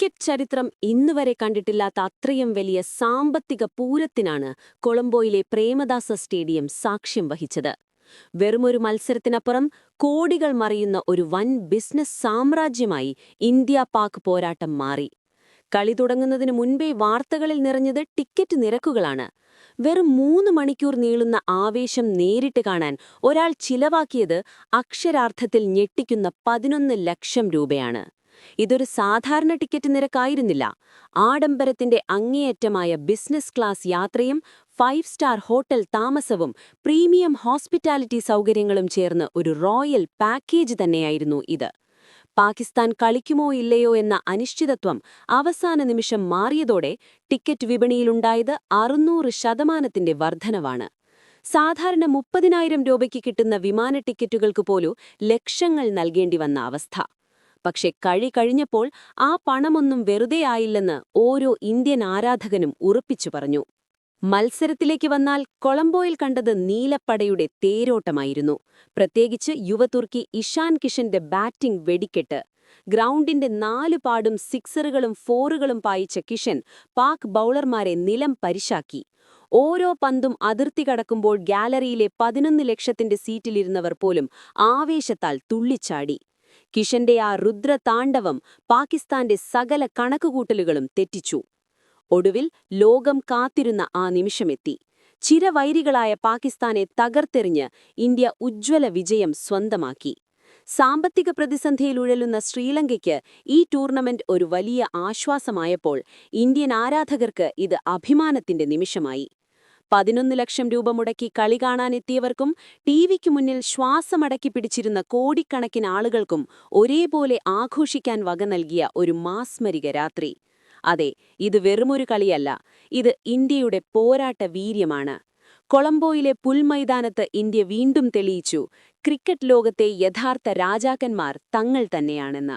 Cricket ചരിത്രം ഇന്നുവരെ കണ്ടിട്ടില്ലാത്ത അത്രയും വലിയ സാമ്പത്തിക പൂരത്തിനാണ് കൊളംബോയിലെ പ്രേമദാസ സ്റ്റേഡിയം സാക്ഷ്യം വഹിച്ചത്. വെറുമൊരു മത്സരത്തിനപ്പുറം കോടികൾ മറിയുന്ന ഒരു വൻ ബിസിനസ് സാമ്രാജ്യമായി ഇന്ത്യ പാക് പോരാട്ടം മാറി. കളി തുടങ്ങുന്നതിന് മുൻപേ വാർത്തകളിൽ നിറഞ്ഞത് ടിക്കറ്റ് നിരക്കുകളാണ്. വെറും മൂന്ന് മണിക്കൂർ നീളുന്ന ആവേശം നേരിട്ട് കാണാൻ ഒരാൾ ചിലവാക്കിയത് അക്ഷരാർത്ഥത്തിൽ ഞെട്ടിക്കുന്ന പതിനൊന്ന് ലക്ഷം രൂപയാണ്. ഇതൊരു സാധാരണ ടിക്കറ്റ് നിരക്കായിരുന്നില്ല. ആഡംബരത്തിന്റെ അങ്ങേയറ്റമായ ബിസിനസ് ക്ലാസ് യാത്രയും ഫൈവ് സ്റ്റാർ ഹോട്ടൽ താമസവും പ്രീമിയം ഹോസ്പിറ്റാലിറ്റി സൗകര്യങ്ങളും ചേർന്ന് ഒരു റോയൽ പാക്കേജ് തന്നെയായിരുന്നു ഇത്. പാകിസ്ഥാൻ കളിക്കുമോ ഇല്ലയോ എന്ന അനിശ്ചിതത്വം അവസാന നിമിഷം മാറിയതോടെ ടിക്കറ്റ് വിപണിയിലുണ്ടായത് അറുന്നൂറ് ശതമാനത്തിന്റെ വർധനവാണ്. സാധാരണ മുപ്പതിനായിരം രൂപയ്ക്ക് കിട്ടുന്ന വിമാന ടിക്കറ്റുകൾക്ക് പോലും ലക്ഷങ്ങൾ നൽകേണ്ടി വന്ന അവസ്ഥ. പക്ഷെ കഴി കഴിഞ്ഞപ്പോൾ ആ പണമൊന്നും വെറുതെ ആയില്ലെന്ന് ഓരോ ഇന്ത്യൻ ആരാധകനും ഉറപ്പിച്ചു പറഞ്ഞു. മത്സരത്തിലേക്ക് വന്നാൽ കൊളംബോയിൽ കണ്ടത് നീലപ്പടയുടെ തേരോട്ടമായിരുന്നു. പ്രത്യേകിച്ച് യുവതുർക്കി ഇഷാൻ കിഷന്റെ ബാറ്റിംഗ് വെടിക്കെട്ട്. ഗ്രൗണ്ടിന്റെ നാലു പാടും സിക്സറുകളും ഫോറുകളും പായിച്ച കിഷൻ പാക് ബൗളർമാരെ നിലം പരിശാക്കി. ഓരോ പന്തും അതിർത്തി കടക്കുമ്പോൾ ഗാലറിയിലെ പതിനൊന്ന് ലക്ഷത്തിന്റെ സീറ്റിലിരുന്നവർ പോലും ആവേശത്താൽ തുള്ളിച്ചാടി. കിഷന്റെ ആ രുദ്രതാണ്ഡവം പാകിസ്ഥാന്റെ സകല കണക്കുകൂട്ടലുകളും തെറ്റിച്ചു. ഒടുവിൽ ലോകം കാത്തിരുന്ന ആ നിമിഷമെത്തി. ചിരവൈരികളായ പാകിസ്ഥാനെ തകർത്തെറിഞ്ഞ് ഇന്ത്യ ഉജ്ജ്വല വിജയം സ്വന്തമാക്കി. സാമ്പത്തിക പ്രതിസന്ധിയിലുഴലുന്ന ശ്രീലങ്കയ്ക്ക് ഈ ടൂർണമെന്റ് ഒരു വലിയ ആശ്വാസമായപ്പോൾ ഇന്ത്യൻ ആരാധകർക്ക് ഇത് അഭിമാനത്തിന്റെ നിമിഷമായി. പതിനൊന്ന് ലക്ഷം രൂപ മുടക്കി കളി കാണാനെത്തിയവർക്കും ടിവിക്ക് മുന്നിൽ ശ്വാസമടക്കി പിടിച്ചിരുന്ന കോടിക്കണക്കിന് ആളുകൾക്കും ഒരേപോലെ ആഘോഷിക്കാൻ വക നൽകിയ ഒരു മാസ്മരിക രാത്രി. അതെ ഇത് വെറുമൊരു കളിയല്ല ഇത് ഇന്ത്യയുടെ പോരാട്ട വീര്യമാണ്. കൊളംബോയിലെ പുൽമൈതാനത്ത് ഇന്ത്യ വീണ്ടും തെളിയിച്ചു ക്രിക്കറ്റ് ലോകത്തെ യഥാർത്ഥ രാജാക്കന്മാർ തങ്ങൾ തന്നെയാണെന്ന്.